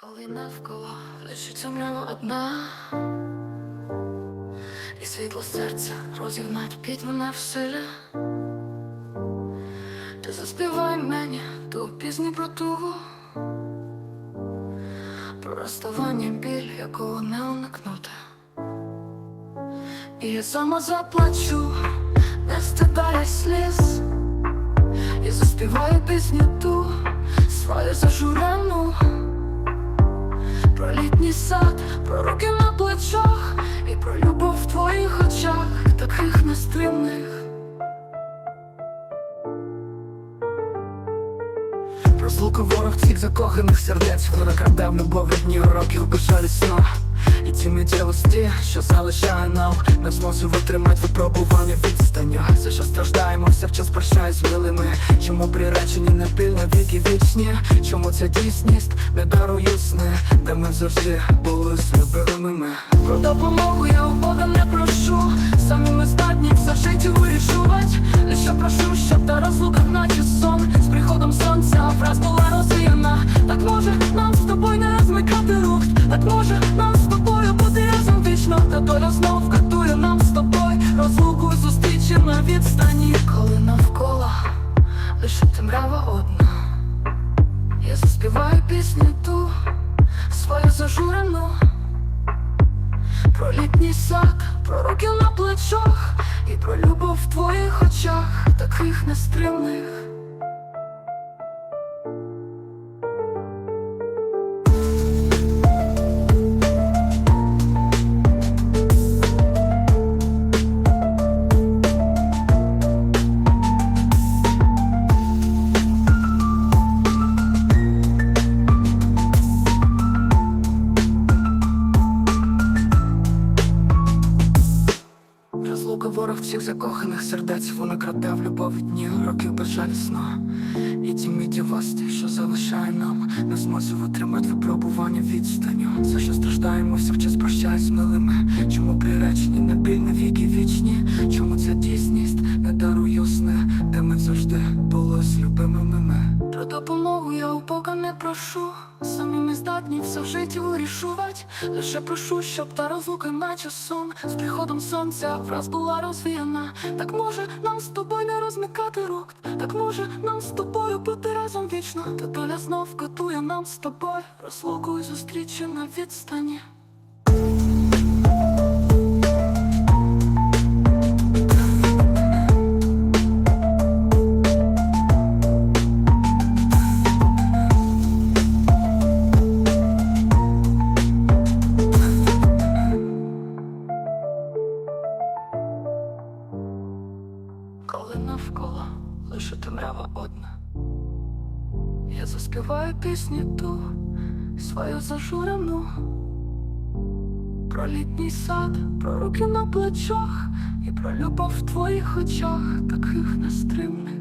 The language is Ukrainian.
Коли навколо лишиться мрява одна, і світло серця розігнать піть мене в силі, ти заспівай мені ту пісню про тугу, про розставання біль, якого не уникнути. І я сама заплачу, не стидає сліз, і заспіваю пісню ту свою зажурену. Про літній сад, про руки на плечах І про любов в твоїх очах, таких нестримних. Розлука ворог цих закоханих сердець Вона краде в любов від дні років безжалісно І ті миттєвості, що залишає нам Не змозу витримати випробування відстанню За що страждаємо, все в час прощає з милими Чому приречені не пильно віки вічні? Чому ця дійсність не дарує сни? Де ми завжди були з любимими Про допомогу я у Бога не прошу. Самі ми здатні все в житті вирішувати. Лише прошу, щоб та розлука наче сон. З приходом сонця враз була розвіяна. Так може нам з тобою не розмикати рух? Так може нам з тобою бути разом вічно? Та доля знов катує нам з тобою. Розлуку зустрічі на відстані лише темрява одна. Я заспіваю пісню ту свою зажурену. Про літній сад, про руки на плечах І про любов в твоїх очах, таких Розлука ворог всіх закоханих сердець Вона краде в любові дні років безжалісно. І ті миттєвості, що залишає нам Не змозі витримати випробування відстаню За що страждаємо, час прощає з милими. Чому приречені на біль на віки вічні? Чому ця дійсність не дарує сни Де ми завжди були з любимими? Ми Про допомогу я у Бога не прошу житті вирішувати. Лише прошу, щоб та розлука наче сон. З приходом сонця враз була розвіяна. Так може нам з тобою не розмикати рук Так може нам з тобою бути разом вічно? Та доля знов катує нам з тобою. Розлуку і зустрічі на відстані навколо. Лише темрява одна, я заспіваю пісню ту свою зажурену. Про літній сад, про руки на плечах і про любов в твоїх очах, таких нестримних.